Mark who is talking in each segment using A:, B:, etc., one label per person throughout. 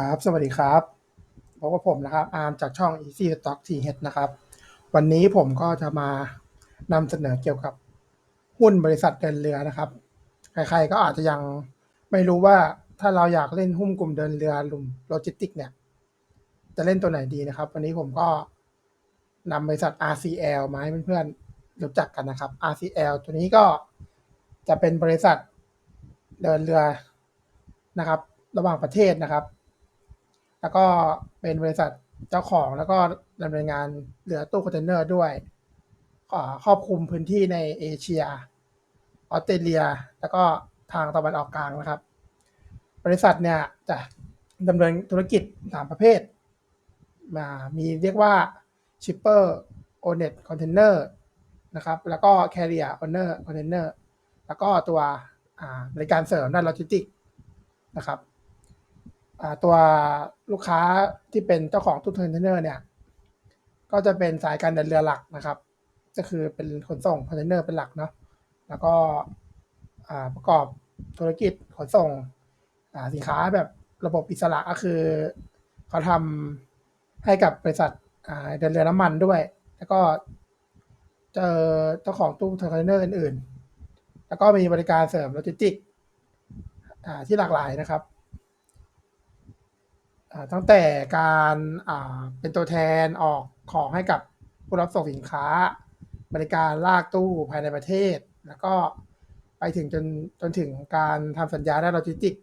A: ครับ สวัสดีครับพบกับผมนะครับอาร์มจากช่อง Easy Stock TH นะครับ วันนี้ผมก็จะมานำเสนอเกี่ยวกับหุ้นบริษัทเดินเรือนะครับ ใครๆก็อาจจะยังไม่รู้ว่าถ้าเราอยากเล่นหุ้นกลุ่มเดินเรือลุมโลจิสติกเนี่ย จะเล่นตัวไหนดีนะครับ วันนี้ผมก็นำบริษัท RCL มาให้เพื่อนๆรู้จักกันนะครับ RCL ตัวนี้ก็จะเป็นบริษัทเดินเรือนะครับ ระหว่างประเทศนะครับ แล้วก็เป็นบริษัทเจ้าของแล้วก็ดำเนินงานเรือตู้คอนเทนเนอร์ด้วยครอบคลุมพื้นที่ในเอเชียออสเตรเลีย แล้วก็ทางตะวันออกกลางนะครับ บริษัทเนี่ยจะดำเนินธุรกิจสามประเภทมามีเรียกว่า shipper owned container นะครับ แล้วก็ carrier owner container แล้วก็ตัวอ่าบริการเสริมด้านโลจิสติกนะครับ ตัวลูกค้าที่เป็นเจ้าของตู้คอนเทนเนอร์เนี่ย ก็จะเป็นสายการเดินเรือหลักนะครับ ก็คือเป็นขนส่งคอนเทนเนอร์เป็นหลักเนาะแล้วก็ประกอบธุรกิจขนส่งสินค้าแบบระบบอิสระก็คือเขาทำให้กับบริษัทเดินเรือน้ำมันด้วย แล้วก็เจอเจ้าของตู้คอนเทนเนอร์อื่น ๆ แล้วก็มีบริการเสริมโลจิสติกที่หลากหลายนะครับ อ่าตั้งแต่การอ่าเป็นตัวแทนออกของให้กับผู้รับส่งสินค้า บริการลากตู้ภายในประเทศ แล้วก็ไปถึงจนจนถึงการทำสัญญาด้านโลจิสติกส์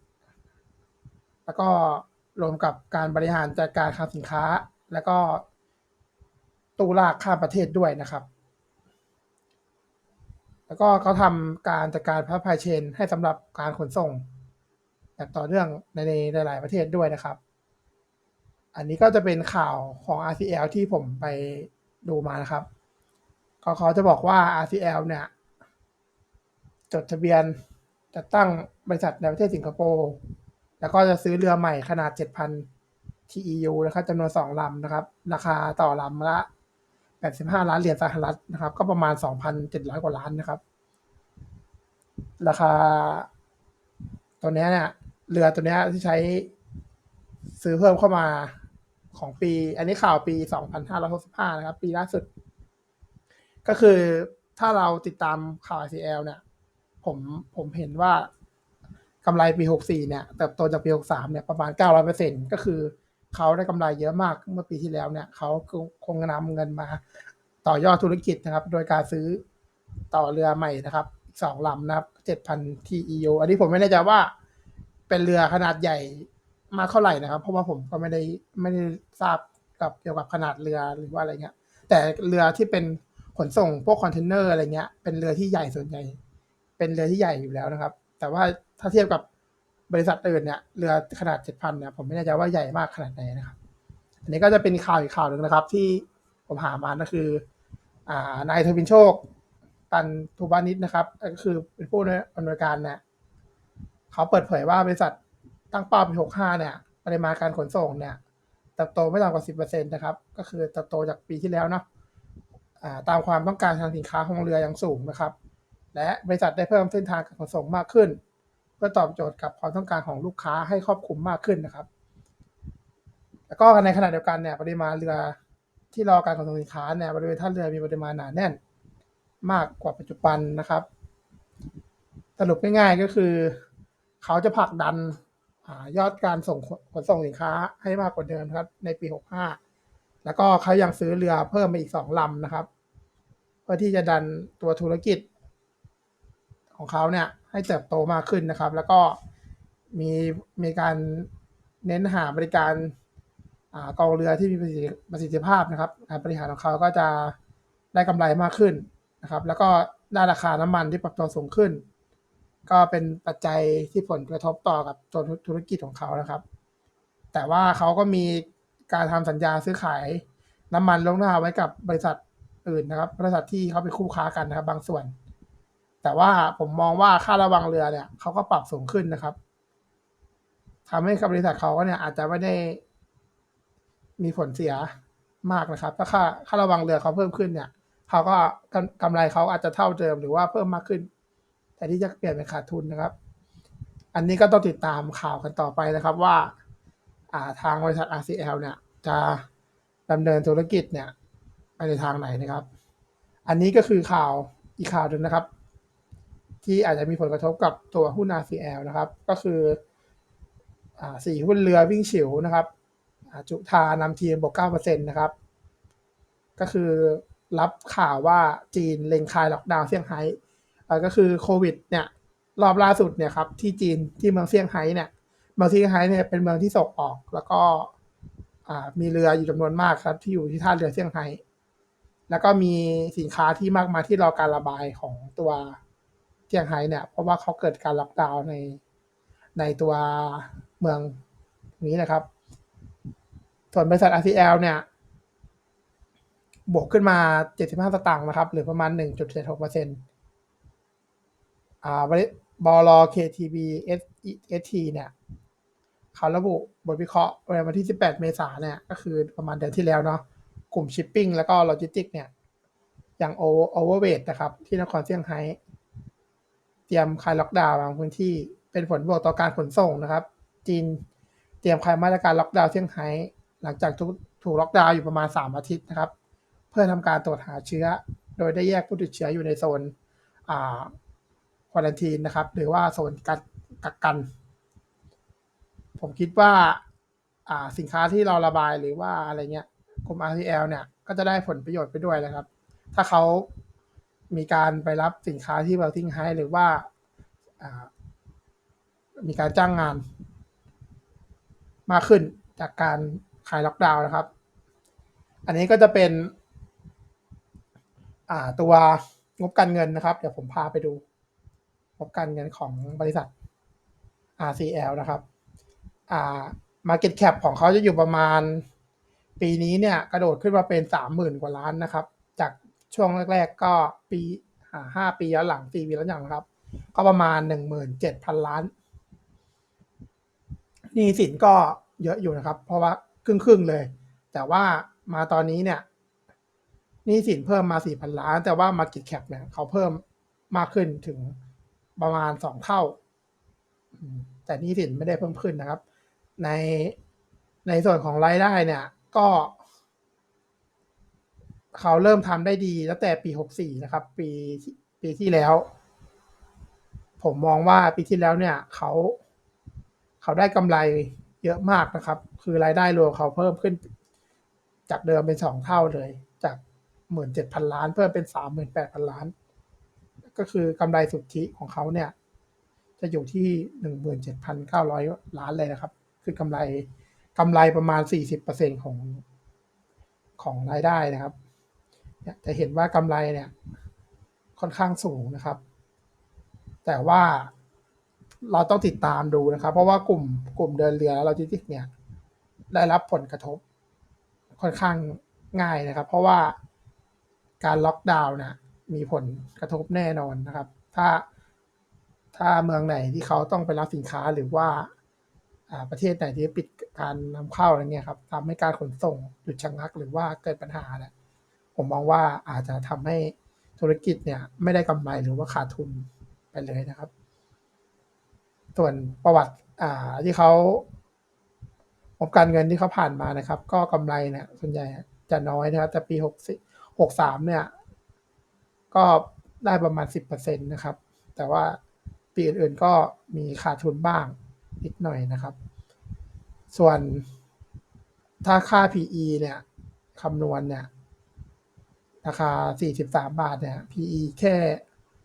A: แล้วก็รวมกับการบริหารจัดการคลังสินค้า แล้วก็ตู้ลากข้ามประเทศด้วยนะครับ แล้วก็เขาทำการจัดการพัพพายเชนให้สำหรับการขนส่งแบบต่อเนื่องในในหลาย ๆ ประเทศด้วยนะครับ อันนี้ก็จะเป็นข่าวของ RCL ที่ผมไปดูมานะครับก็เขาจะบอกว่า RCL เนี่ย จดทะเบียนจัดตั้งบริษัทในประเทศสิงคโปร์แล้วก็จะซื้อเรือใหม่ขนาด 7,000 TEU นะครับจำนวน 2 ลำนะครับ ราคาต่อลำละ 85 ล้านเหรียญสหรัฐนะครับ ก็ประมาณ 2,700 กว่าล้านนะครับ ราคา ตัวนี้เนี่ย เรือตัวนี้ที่ใช้ซื้อเพิ่มเข้ามา ของปี อันนี้ข่าวปี 2565 นะครับ ปีล่าสุด ก็คือถ้าเราติดตามข่าว ICL เนี่ย ผมผมเห็นว่ากำไรปี 64 เนี่ยเติบโตจากปี 63 เนี่ยประมาณ 900%ก็คือเขาได้กำไรเยอะมากเมื่อปีที่แล้วเนี่ยเขาคงนำเงินมาต่อยอดธุรกิจนะครับ โดยการซื้อต่อเรือใหม่นะครับสองลำนะครับ 7,000 TEU อันนี้ผมไม่แน่ใจว่าเป็นเรือขนาดใหญ่ มากเท่าไหร่นะครับ เพราะว่าผมก็ไม่ได้ไม่ได้ทราบกับเกี่ยวกับขนาดเรือหรือว่าอะไรเงี้ย แต่เรือที่เป็นขนส่งพวกคอนเทนเนอร์อะไรเงี้ย เป็นเรือที่ใหญ่ส่วนใหญ่ เป็นเรือที่ใหญ่อยู่แล้วนะครับ แต่ว่าถ้าเทียบกับบริษัทอื่นเนี่ยเรือขนาด7,000เนี่ยผมไม่แน่ใจว่าใหญ่มากขนาดไหนนะครับ อันนี้ก็จะเป็นข่าวอีกข่าวหนึ่งนะครับ ที่ผมหามาก็คือ อ่านายทวินโชค ตันทูบานิชนะครับ ก็คือเป็นผู้อำนวยการเนี่ยเขาเปิดเผยว่าบริษัท ตั้งเป้าปี65เนี่ยปริมาณการขนส่งเนี่ยเติบโตไม่ต่ำกว่า10%นต์นะครับ ก็คือเติบโตจากปีที่แล้วเนาะตามความต้องการทางสินค้าของเรืออย่างสูงนะครับ และบริษัทได้เพิ่มเส้นทางการขนส่งมากขึ้น เพื่อตอบโจทย์กับความต้องการของลูกค้าให้ครอบคลุมมากขึ้นนะครับ แล้วก็ในขณะเดียวกันเนี่ยปริมาณเรือที่รอการขนส่งสินค้าเนี่ยบริเวณท่าเรือมีปริมาณหนาแน่น มากกว่าปัจจุบันนะครับ สรุปง่ายๆก็คือ เขาจะผลักดัน ยอดการส่งขนส่งสินค้าให้มากกว่าเดิมครับ ในปี 65 แล้วก็เขายังซื้อเรือเพิ่มมาอีกสองลำนะครับ เพื่อที่จะดันตัวธุรกิจ ของเขาเนี่ยให้เติบโตมากขึ้นนะครับ แล้วก็มีมีการเน้นหาบริการกองเรือที่มีประสิทธิภาพนะครับการบริหารของเขาก็จะได้กำไรมากขึ้นนะครับ แล้วก็ได้ราคาน้ำมันที่ปรับตัวสูงขึ้น ก็เป็นปัจจัยที่ผลกระทบต่อกับตัวธุรกิจของเขานะครับ แต่ว่าเขาก็มีการทำสัญญาซื้อขายน้ำมันลงหน้าไว้กับบริษัทอื่นนะครับ บริษัทที่เขาเป็นคู่ค้ากันนะครับ บางส่วน แต่ว่าผมมองว่าค่าระวังเรือเนี่ยเขาก็ปรับสูงขึ้นนะครับทำให้กับบริษัทเขาก็เนี่ยอาจจะไม่ได้มีผลเสียมากนะครับ ถ้าค่าค่าระวังเรือเขาเพิ่มขึ้นเนี่ย เขาก็กำกำไรเขาอาจจะเท่าเดิมหรือว่าเพิ่มมากขึ้น แต่ที่จะเปลี่ยนเป็นขาดทุนนะครับ อันนี้ก็ต้องติดตามข่าวกันต่อไปนะครับว่าอ่าทางบริษัท RCL เนี่ยจะดำเนินธุรกิจเนี่ยไปในทางไหนนะครับ อันนี้ก็คือข่าวอีกข่าวหนึ่งนะครับ ที่อาจจะมีผลกระทบกับตัวหุ้น RCL นะครับ ก็คืออ่าสี่หุ้นเรือวิ่งฉิวนะครับจุธานำทีมบวก9%นะครับ ก็คือรับข่าวว่าจีนเล็งคายล็อกดาวน์เซี่ยงไฮ้ ก็คือโควิดเนี่ยรอบล่าสุดเนี่ยครับที่จีนที่เมืองเซี่ยงไฮ้เนี่ยเมืองเซี่ยงไฮ้เนี่ยเป็นเมืองที่ส่งออก แล้วก็มีเรืออยู่จำนวนมากครับ ที่อยู่ที่ท่าเรือเซี่ยงไฮ้แล้วก็มีสินค้าที่มากมายที่รอการระบายของตัวเซี่ยงไฮ้เนี่ย เพราะว่าเขาเกิดการล็อกดาวน์ในในตัวเมืองนี้นะครับ ส่วนบริษัท RCL เนี่ย บวกขึ้นมา 75 สตางค์นะครับ หรือประมาณ 1.76เปอร์เซ็นต์ อ่าบริบล KTB ST เนี่ยเขาระบุบทวิเคราะห์วันที่ 18 เมษายนเนี่ย ก็คือประมาณเดือนที่แล้วเนาะกลุ่มชิปปิ้งแล้วก็โลจิสติกเนี่ย อย่างโอเวอร์เวทนะครับ ที่นครเซี่ยงไฮ้เตรียมคลายล็อกดาวน์บางพื้นที่เป็นผลบวกต่อการขนส่งนะครับ จีนเตรียมคลายมาตรการล็อกดาวน์เซี่ยงไฮ้หลังจากถูกถูกล็อกดาวน์อยู่ประมาณ 3 อาทิตย์นะครับ เพื่อทำการตรวจหาเชื้อ โดยได้แยกผู้ติดเชื้ออยู่ในโซนอ่า ควอนทีนนะครับ หรือว่าโซนกักกักกัน ผมคิดว่าอ่าสินค้าที่เราระบายหรือว่าอะไรเงี้ยกลุ่ม RTL เนี่ย ก็จะได้ผลประโยชน์ไปด้วยนะครับ ถ้าเขามีการไปรับสินค้าที่เบลทิงไฮหรือว่าามีการจ้างงาน มากขึ้นจากการคลายล็อกดาวน์นะครับ อันนี้ก็จะเป็นตัวงบการเงินนะครับ เดี๋ยวผมพาไปดู บการเงินของบริษัท RCL นะครับอ่า Market Cap ของเขาจะอยู่ประมาณ ปีนี้เนี่ยกระโดดขึ้นมาเป็นสามหมื่นกว่าล้านนะครับ จากช่วงแรก ๆ ก็ปีห้าปีย้อนหลังสี่ปีแล้วอย่างนะครับ ก็ประมาณหนึ่งหมื่นเจ็ดพันล้านนี้สินก็เยอะอยู่นะครับ เพราะว่าครึ่งครึ่งๆเลย แต่ว่ามาตอนนี้เนี่ยนี้สินเพิ่มมาสี่พันล้าน แต่ว่า Market Cap เนี่ยเขาเพิ่มมากขึ้นถึง ประมาณสองเท่า แต่นี้สินไม่ได้เพิ่มขึ้นนะครับ ในในส่วนของรายได้เนี่ยก็เขาเริ่มทำได้ดีตั้งแต่ปีหกสี่นะครับ ปีปีที่แล้ว ผมมองว่าปีที่แล้วเนี่ยเขาเขาได้กำไรเยอะมากนะครับ คือรายได้รวมเขาเพิ่มขึ้น จากเดิมเป็นสองเท่าเลย จากหมื่นเจ็ดพันล้าน เพิ่มเป็นสามหมื่นแปดพันล้าน ก็คือกำไรสุทธิของเขาเนี่ย จะอยู่ที่หนึ่งหมื่นเจ็ดพันเก้าร้อยล้านเลยนะครับ คือกำไรกำไรประมาณสี่สิบเปอร์เซ็นของของรายได้นะครับเนี่ยจะเห็นว่ากำไรเนี่ย ค่อนข้างสูงนะครับ แต่ว่าเราต้องติดตามดูนะครับ เพราะว่ากลุ่มกลุ่มเดินเรือและโลจิสติกเนี่ย ได้รับผลกระทบค่อนข้างง่ายนะครับ เพราะว่าการล็อกดาวน์เนี่ย มีผลกระทบแน่นอนนะครับ ถ้าถ้าเมืองไหนที่เขาต้องไปรับสินค้าหรือว่าประเทศไหนที่ปิดการนำเข้าอะไรเงี้ยครับทำให้การขนส่งหยุดชะงักหรือว่าเกิดปัญหาเนี่ยผมมองว่าอาจจะทำให้ธุรกิจเนี่ย ไม่ได้กำไรหรือว่าขาดทุนไปเลยนะครับ ส่วนประวัติอ่าที่เขางบการเงินที่เขาผ่านมานะครับ ก็กำไรเนี่ย ส่วนใหญ่จะน้อยนะครับแต่ปีหกสิหกสามเนี่ย ก็ได้ประมาณสิบเปอร์เซ็นตนะครับ แต่ว่าปีอื่นๆก็มีขาดทุนบ้างนิดหน่อยนะครับ ส่วนถ้าค่า PE เนี่ยคำนวณเนี่ยราคา 43 บาทเนี่ย PE แค่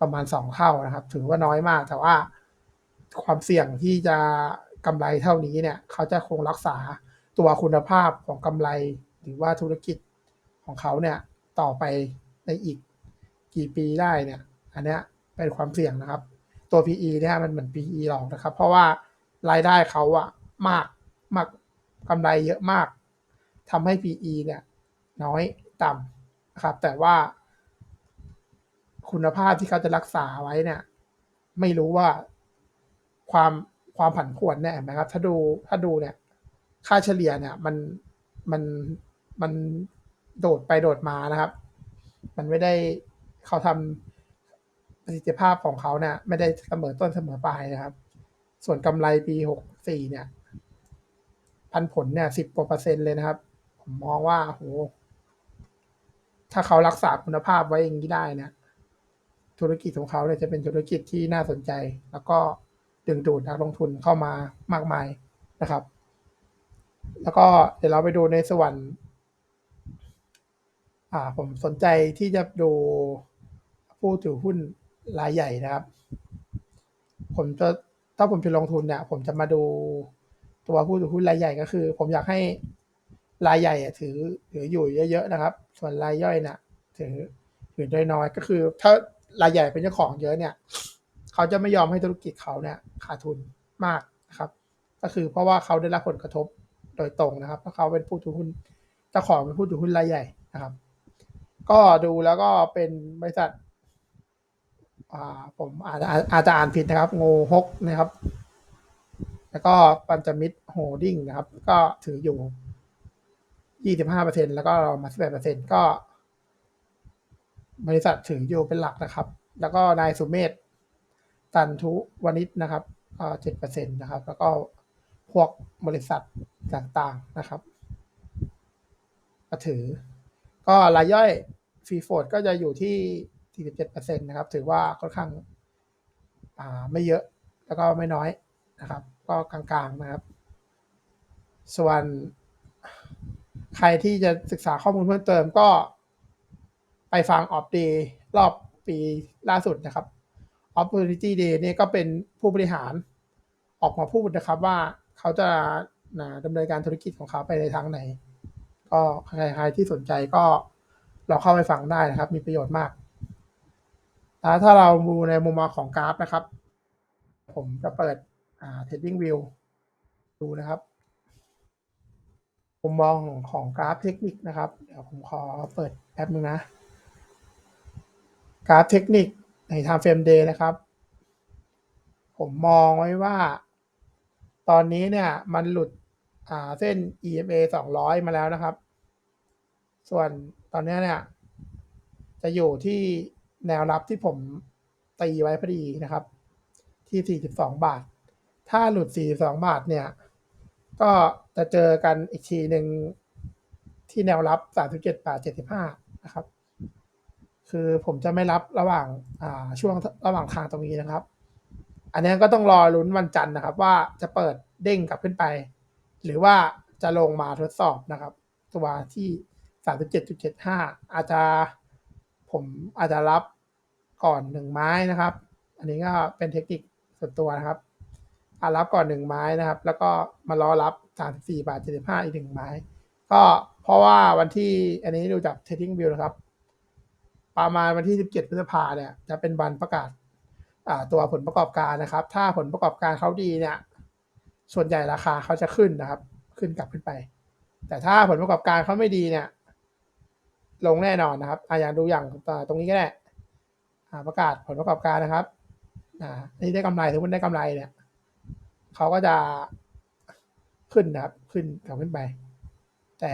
A: ประมาณ 2 เท่านะครับ ถือว่าน้อยมาก แต่ว่าความเสี่ยงที่จะกำไรเท่านี้เนี่ย เขาจะคงรักษาตัวคุณภาพของกำไร หรือว่าธุรกิจของเขาเนี่ย ต่อไปในอีก กี่ปีได้เนี่ย อันเนี้ยเป็นความเสี่ยงนะครับ ตัว PE เนี่ยมันเหมือน PE หรอกนะครับ เพราะว่ารายได้เขาอะมากมากกำไรเยอะมากทำให้ PE เนี่ย น้อยต่ำนะครับ แต่ว่า คุณภาพที่เขาจะรักษาไว้เนี่ย ไม่รู้ว่าความความผันผวนเนี่ยเห็นไหมครับ ถ้าดูถ้าดูเนี่ย ค่าเฉลี่ยเนี่ย มันมันมันโดดไปโดดมานะครับ มันไม่ได้ เขาทำประสิทธิภาพของเขาเนี่ยไม่ได้เสมอต้นเสมอปลายนะครับ ส่วนกำไรปีหกสี่เนี่ยผปันผลเนี่ยสิบกว่าเปอร์เซ็นต์เลยนะครับ ผมมองว่าโหถ้าเขารักษาคุณภาพไว้อย่างนี้ได้เนะธุรกิจของเขาเนี่ยจะเป็นธุรกิจที่น่าสนใจ แล้วก็ดึงดูดนักลงทุนเข้ามามากมายนะครับ แล้วก็เดี๋ยวเราไปดูในส่วน อ่า ผมสนใจที่จะดู ผู้ถือหุ้นรายใหญ่นะครับ ผมจะถ้าผมจะลงทุนเนี่ย ผมจะมาดูตัวผู้ถือหุ้นรายใหญ่ก็คือ ผมอยากให้รายใหญ่ถือถืออยู่เยอะ ๆ นะครับ ส่วนรายย่อยเนี่ยถือถือน้อยๆก็คือ ถ้ารายใหญ่เป็นเจ้าของเยอะเนี่ย เขาจะไม่ยอมให้ธุรกิจเขาเนี่ยขาดทุนมากนะครับ ก็คือเพราะว่าเขาได้รับผลกระทบโดยตรงนะครับเพราะเขาเป็นผู้ถือหุ้นเจ้าของเป็นผู้ถือหุ้นรายใหญ่นะครับ ก็ดูแล้วก็เป็นบริษัท ผมอาจจะอาจจะอ่านผิดนะครับโงฮกนะครับ แล้วก็ปัญจมิตรโฮลดิ้งนะครับ ก็ถืออยู่ 25%แล้วก็เรามา 18%ก็ บริษัทถืออยู่เป็นหลักนะครับ แล้วก็นายสุเมธตันทุวณิชนะครับก็7%นะครับ แล้วก็พวกบริษัทต่างๆนะครับก็ถือ ก็รายย่อยฟรีโฟดก็จะอยู่ที่ 47%นะครับ ถือว่าค่อนข้างาไม่เยอะแล้วก็ไม่น้อยนะครับ ก็กลางๆนะครับ ส่วนใครที่จะศึกษาข้อมูลเพิ่มเติมก็ไปฟังออฟดย์รอบปีล่าสุดนะครับ Opportunity Day เนี่ยก็เป็นผู้บริหารออกมาพูดนะครับว่าเขาจะนะดำเนินการธุรกิจของเขาไปในทางไหน ก็ใครๆที่สนใจก็ลองเข้าไปฟังได้นะครับ มีประโยชน์มาก ถ้าเราดูในมุมมองของกราฟนะครับ ผมจะเปิดอ่า Trading View ดูนะครับ มุมมองของกราฟเทคนิคนะครับ เดี๋ยวผมขอเปิดแอป๊บนึงนะ กราฟเทคนิคใน Time Frame Day นะครับ ผมมองไว้ว่า ตอนนี้เนี่ยมันหลุดอ่าเส้น EMA 200 มาแล้วนะครับ ส่วนตอนนี้เนี่ยจะอยู่ที่ แนวรับที่ผมตีไว้พอดีนะครับ ที่ 42 บาท ถ้าหลุด 42 บาทเนี่ย ก็จะเจอกันอีกทีหนึ่งที่แนวรับ 37 บาท 75 นะครับ คือผมจะไม่รับระหว่างอ่าช่วงระหว่างทางตรงนี้นะครับ อันนี้ก็ต้องรอลุ้นวันจันทร์นะครับ ว่าจะเปิดเด้งกลับขึ้นไป หรือว่าจะลงมาทดสอบนะครับ ตัวที่ 37.75 อาจจะผมอาจจะรับ ก่อนหนึ่งไม้นะครับ อันนี้ก็เป็นเทคนิคส่วนตัวนะครับอารับก่อนหนึ่งไม้นะครับ แล้วก็มารอรับ34บาท75อีกหนึ่งไม้ ก็เพราะว่าวันที่อันนี้ดูจาก Trading View นะครับ ประมาณวันที่17พฤษภาเนี่ยจะเป็นวันประกาศตัวผลประกอบการนะครับ ถ้าผลประกอบการเขาดีเนี่ย ส่วนใหญ่ราคาเขาจะขึ้นนะครับ ขึ้นกลับขึ้นไป แต่ถ้าผลประกอบการเขาไม่ดีเนี่ย ลงแน่นอนนะครับออย่างดูอย่างตรงนี้ก็ได้ ประกาศผลประกอบการนะครับอ่านี่ได้กำไรถ้าคุณได้กำไรเนี่ยเขาก็จะขึ้นนะครับ ขึ้นกลับขึ้นไป แต่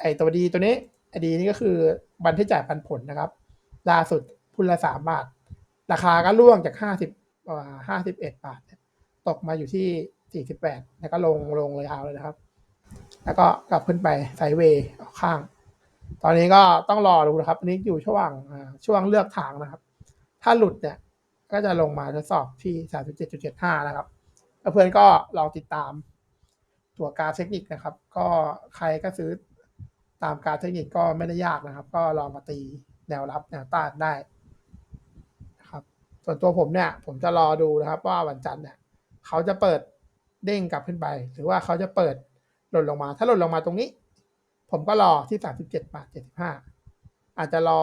A: ไอตัวดีตัวนี้ไอดีนี่ก็คือบันที่จ่ายปันผลนะครับ ล่าสุดพุ่นละสามบาท ราคาก็ร่วงจากห้าสิบห้าสิบเอ็ดบาท ตกมาอยู่ที่สี่สิบแปดแล้วก็ลงลงเลยเอาเลยนะครับ แล้วก็กลับขึ้นไปไซเวย์ข้าง ตอนนี้ก็ต้องรอดูนะครับอันนี้อยู่ช่วงช่วงเลือกทางนะครับ ถ้าหลุดเนี่ยก็จะลงมาทดสอบที่สามสิบเจ็ดจุดเจ็ดห้านะครับ เพื่อนก็ลองติดตามตัวการเทคนิคนะครับ ก็ใครก็ซื้อตามการเทคนิคก็ไม่ได้ยากนะครับ ก็ลองมาตีแนวรับแนวต้านได้นะครับ ส่วนตัวผมเนี่ย ผมจะรอดูนะครับว่าวันจันทร์เนี่ย เขาจะเปิดเด้งกลับขึ้นไป หรือว่าเขาจะเปิดหล่นลงมา ถ้าหล่นลงมาตรงนี้ ผมก็รอที่สามสิบเจ็ดบาทเจ็ดสิบห้าอาจจะรอ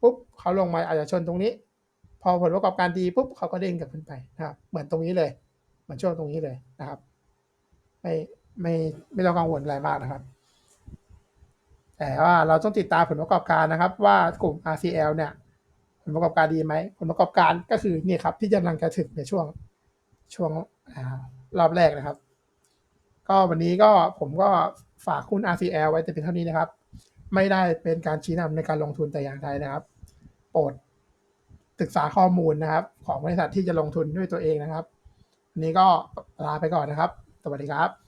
A: ปุ๊บเขาลงมาอาจจะชนตรงนี้ พอผลประกอบการดีปุ๊บเขาก็เด้งกลับขึ้นไปนะครับ เหมือนตรงนี้เลย เหมือนช่วงตรงนี้เลยนะครับ ไม่ไม่ไม่ต้องกังวลอะไรมากนะครับ แต่ว่าเราต้องติดตามผลประกอบการนะครับ ว่ากลุ่ม RCL เนี่ย ผลประกอบการดีไหมผลประกอบการก็คือนี่ครับ ที่กำลังจะถึงในช่วงช่วงอรอบแรกนะครับ ก็วันนี้ก็ผมก็ฝากหุ้น RCL ไว้แต่เพียงเท่านี้นะครับ ไม่ได้เป็นการชี้นำในการลงทุนแต่อย่างใดนะครับ โปรด ศึกษาข้อมูลนะครับ ของบริษัทที่จะลงทุนด้วยตัวเองนะครับวันนี้ก็ลาไปก่อนนะครับ สวัสดีครับ